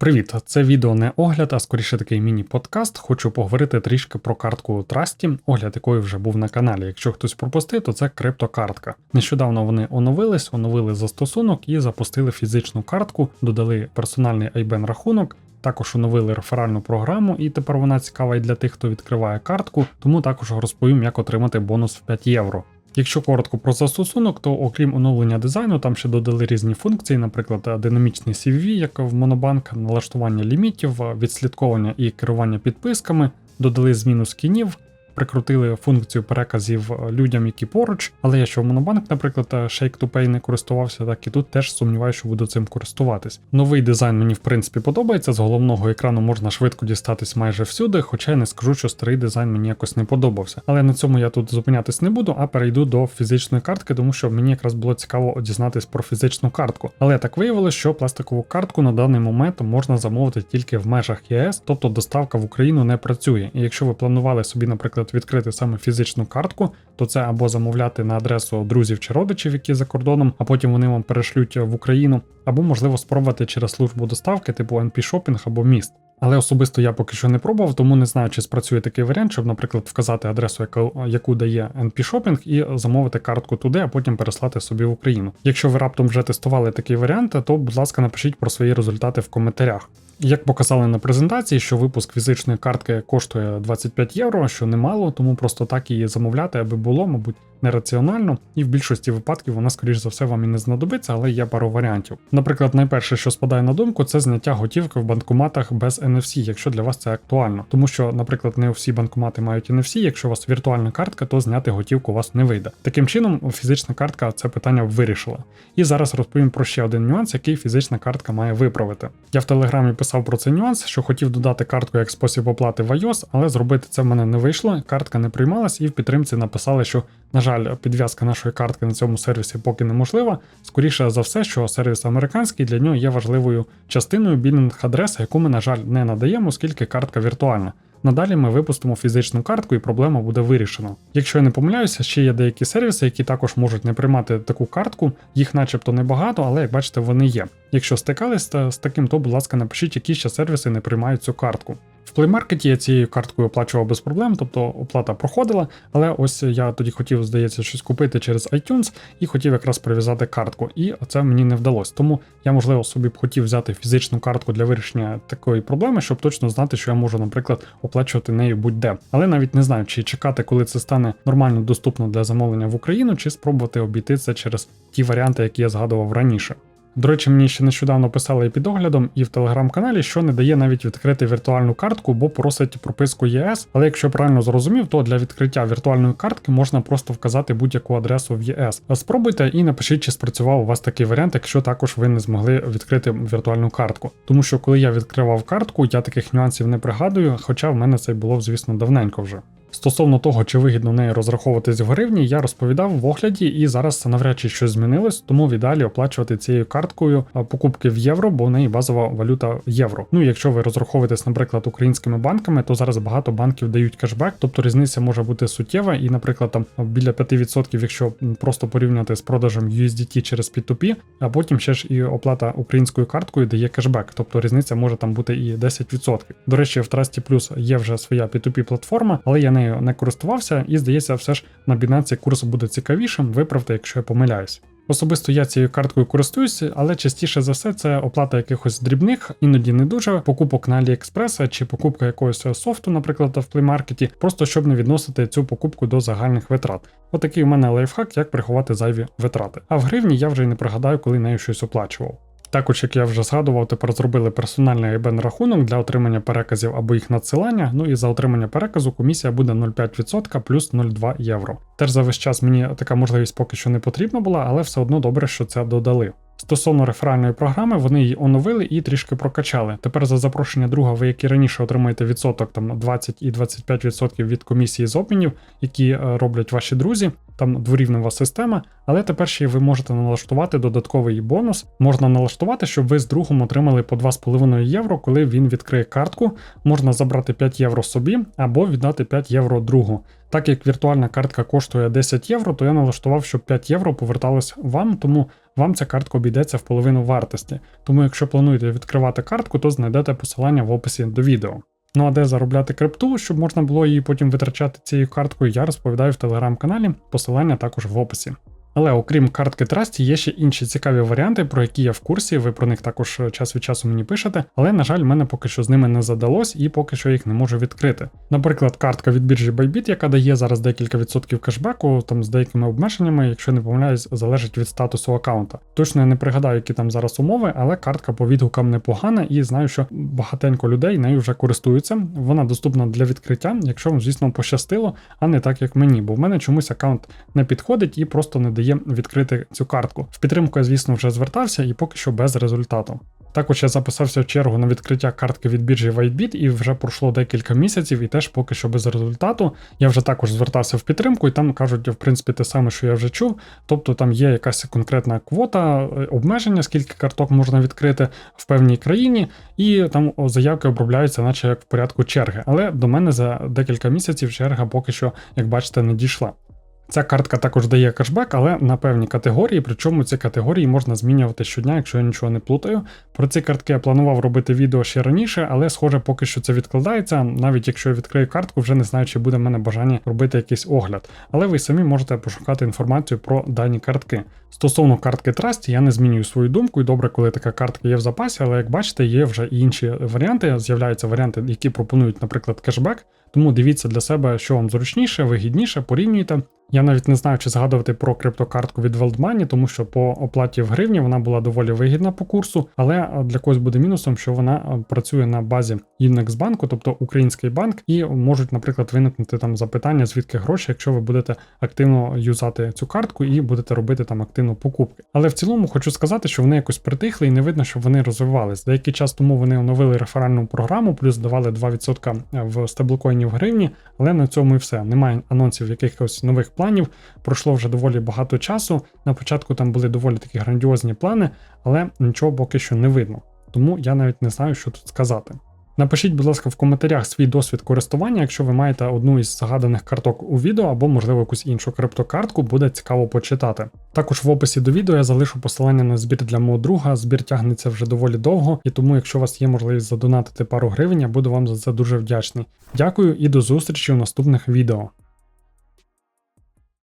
Привіт! Це відео не огляд, а скоріше такий міні-подкаст. Хочу поговорити трішки про картку Trusty, огляд якої вже був на каналі. Якщо хтось пропустив, то це криптокартка. Нещодавно вони оновились, оновили застосунок і запустили фізичну картку, додали персональний IBAN рахунок. Також оновили реферальну програму, і тепер вона цікава і для тих, хто відкриває картку, тому також розповім, як отримати бонус в 5 євро. Якщо коротко про застосунок, то окрім оновлення дизайну, там ще додали різні функції, наприклад, динамічний CVV, як в Monobank, налаштування лімітів, відслідковування і керування підписками, додали зміну скінів, прикрутили функцію переказів людям, які поруч. Але я що в Monobank, наприклад, Shake to Pay не користувався, так і тут теж сумніваюся, що буду цим користуватись. Новий дизайн мені в принципі подобається. З головного екрану можна швидко дістатись майже всюди, хоча я не скажу, що старий дизайн мені якось не подобався. Але на цьому я тут зупинятись не буду, а перейду до фізичної картки, тому що мені якраз було цікаво дізнатись про фізичну картку. Але так виявилося, що пластикову картку на даний момент можна замовити тільки в межах ЄС, тобто доставка в Україну не працює. І якщо ви планували собі, наприклад, відкрити саме фізичну картку, то це або замовляти на адресу друзів чи родичів, які за кордоном, а потім вони вам перешлють в Україну, або можливо спробувати через службу доставки, типу NP Shopping або міст. Але особисто я поки що не пробував, тому не знаю, чи спрацює такий варіант, щоб, наприклад, вказати адресу, яку, яку дає NP Shopping, і замовити картку туди, а потім переслати собі в Україну. Якщо ви раптом вже тестували такий варіант, то будь ласка, напишіть про свої результати в коментарях. Як показали на презентації, що випуск фізичної картки коштує 25 євро, що немало, тому просто так її замовляти, аби було, мабуть, нераціонально, і в більшості випадків вона, скоріш за все, вам і не знадобиться, але є пару варіантів. Наприклад, найперше, що спадає на думку, це зняття готівки в банкоматах без NFC, якщо для вас це актуально. Тому що, наприклад, не всі банкомати мають NFC, якщо у вас віртуальна картка, то зняти готівку у вас не вийде. Таким чином, фізична картка це питання вирішила. І зараз розповім про ще один нюанс, який фізична картка має виправити. Я в телеграмі писав про цей нюанс, що хотів додати картку як спосіб оплати в iOS, але зробити це в мене не вийшло. Картка не приймалась, і в підтримці написали, що на жаль, підв'язка нашої картки на цьому сервісі поки неможлива. Скоріше за все, що сервіс американський для нього є важливою частиною білінг адреси, яку ми, на жаль, не надаємо, оскільки картка віртуальна. Надалі ми випустимо фізичну картку і проблема буде вирішена. Якщо я не помиляюся, ще є деякі сервіси, які також можуть не приймати таку картку, їх начебто небагато, але як бачите, вони є. Якщо стикались з таким, то будь ласка, напишіть, які ще сервіси не приймають цю картку. В Play я цією карткою оплачував без проблем, тобто оплата проходила, але ось я тоді хотів, здається, щось купити через iTunes і хотів якраз прив'язати картку, і це мені не вдалося. Тому я, можливо, собі б хотів взяти фізичну картку для вирішення такої проблеми, щоб точно знати, що я можу, наприклад, оплачувати нею будь-де. Але навіть не знаю, чи чекати, коли це стане нормально доступно для замовлення в Україну, чи спробувати обійти це через ті варіанти, які я згадував раніше. До речі, мені ще нещодавно писали і під оглядом, і в телеграм-каналі, що не дає навіть відкрити віртуальну картку, бо просить прописку ЄС. Але якщо правильно зрозумів, то для відкриття віртуальної картки можна просто вказати будь-яку адресу в ЄС. Спробуйте і напишіть, чи спрацював у вас такий варіант, якщо також ви не змогли відкрити віртуальну картку. Тому що коли я відкривав картку, я таких нюансів не пригадую, хоча в мене це було, звісно, давненько вже. Стосовно того, чи вигідно нею розраховуватись в гривні, я розповідав в огляді, і зараз це навряд чи щось змінилось, тому в ідеалі оплачувати цією карткою покупки в євро, бо в неї базова валюта євро. Ну якщо ви розраховуєтесь, наприклад, українськими банками, то зараз багато банків дають кешбек, тобто різниця може бути суттєва, і, наприклад, там біля 5%, якщо просто порівняти з продажем USDT через P2P, а потім ще ж і оплата українською карткою дає кешбек, тобто різниця може там бути і 10%. До речі, в Trusty Plus є вже своя P2P платформа, але я не нею не користувався, і здається, все ж на Binance курс буде цікавішим, виправте, якщо я помиляюсь. Особисто я цією карткою користуюся, але частіше за все це оплата якихось дрібних, іноді не дуже покупок на AliExpress чи покупка якогось софту, наприклад, в плеймаркеті, просто щоб не відносити цю покупку до загальних витрат. Отакий у мене лайфхак, як приховати зайві витрати. А в гривні я вже й не пригадаю, коли нею щось оплачував. Також, як я вже згадував, тепер зробили персональний IBAN рахунок для отримання переказів або їх надсилання. Ну і за отримання переказу комісія буде 0,5% плюс 0,2 євро. Теж за весь час мені така можливість поки що не потрібна була, але все одно добре, що це додали. Стосовно реферальної програми, вони її оновили і трішки прокачали. Тепер за запрошення друга, ви як і раніше отримаєте відсоток там 20 і 25% від комісії з обмінів, які е, роблять ваші друзі. Там дворівнева система, але тепер ще ви можете налаштувати додатковий бонус. Можна налаштувати, щоб ви з другом отримали по 2,5 євро, коли він відкриє картку. Можна забрати 5 євро собі або віддати 5 євро другу. Так як віртуальна картка коштує 10 євро, то я налаштував, щоб 5 євро поверталось вам, тому вам ця картка обійдеться в половину вартості. Тому, якщо плануєте відкривати картку, то знайдете посилання в описі до відео. Ну а де заробляти крипту, щоб можна було її потім витрачати цією карткою, я розповідаю в телеграм-каналі, посилання також в описі. Але окрім картки Trusty, є ще інші цікаві варіанти, про які я в курсі. Ви про них також е, час від часу мені пишете. Але, на жаль, мене поки що з ними не задалось і поки що їх не можу відкрити. Наприклад, картка від біржі Bybit, яка дає зараз декілька відсотків кешбеку, там з деякими обмеженнями, якщо не помиляюсь, залежить від статусу аккаунта. Точно я не пригадаю, які там зараз умови, але картка по відгукам непогана, і знаю, що багатенько людей нею вже користуються. Вона доступна для відкриття, якщо вам, звісно, пощастило, а не так, як мені, бо в мене чомусь аккаунт не підходить і просто не дає відкрити цю картку. В підтримку я, звісно, вже звертався і поки що без результату. Також я записався в чергу на відкриття картки від біржі WhiteBit і вже пройшло декілька місяців, і теж поки що без результату. Я вже також звертався в підтримку, і там кажуть, в принципі, те саме, що я вже чув. Тобто там є якась конкретна квота, е, обмеження, скільки карток можна відкрити в певній країні, і там заявки обробляються, наче як в порядку черги. Але до мене за декілька місяців черга поки що, як бачите, не дійшла. Ця картка також дає кешбек, але на певні категорії, причому ці категорії можна змінювати щодня, якщо я нічого не плутаю. Про ці картки я планував робити відео ще раніше, але схоже, поки що це відкладається. Навіть якщо я відкрию картку, вже не знаю, чи буде в мене бажання робити якийсь огляд. Але ви самі можете пошукати інформацію про дані картки. Стосовно картки Trust, я не змінюю свою думку, і добре, коли така картка є в запасі, але як бачите, є вже і інші варіанти. З'являються варіанти, які пропонують, наприклад, кешбек. Тому дивіться для себе, що вам зручніше, вигідніше, порівнюйте. Я навіть не знаю, чи згадувати про криптокартку від WildMoney, тому що по оплаті в гривні вона була доволі вигідна по курсу, але для когось буде мінусом, що вона працює на базі Індексбанку, тобто український банк, і можуть, наприклад, виникнути там запитання, звідки гроші, якщо ви будете активно юзати цю картку і будете робити там активно покупки. Але в цілому хочу сказати, що вони якось притихли і не видно, що вони розвивались. Деякий час тому вони оновили реферальну програму, плюс давали 2% в стеблкоїні в гривні, але на цьому і все. Немає анонсів якихось нових планів. Пройшло вже доволі багато часу. На початку там були доволі такі грандіозні плани, але нічого поки що не видно. Тому я навіть не знаю, що тут сказати. Напишіть, будь ласка, в коментарях свій досвід користування, якщо ви маєте одну із загаданих карток у відео або, можливо, якусь іншу криптокартку, буде цікаво почитати. Також в описі до відео я залишу посилання на збір для мого друга. Збір тягнеться вже доволі довго, і тому, якщо у вас є можливість задонатити пару гривень, я буду вам за це дуже вдячний. Дякую і до зустрічі у наступних відео.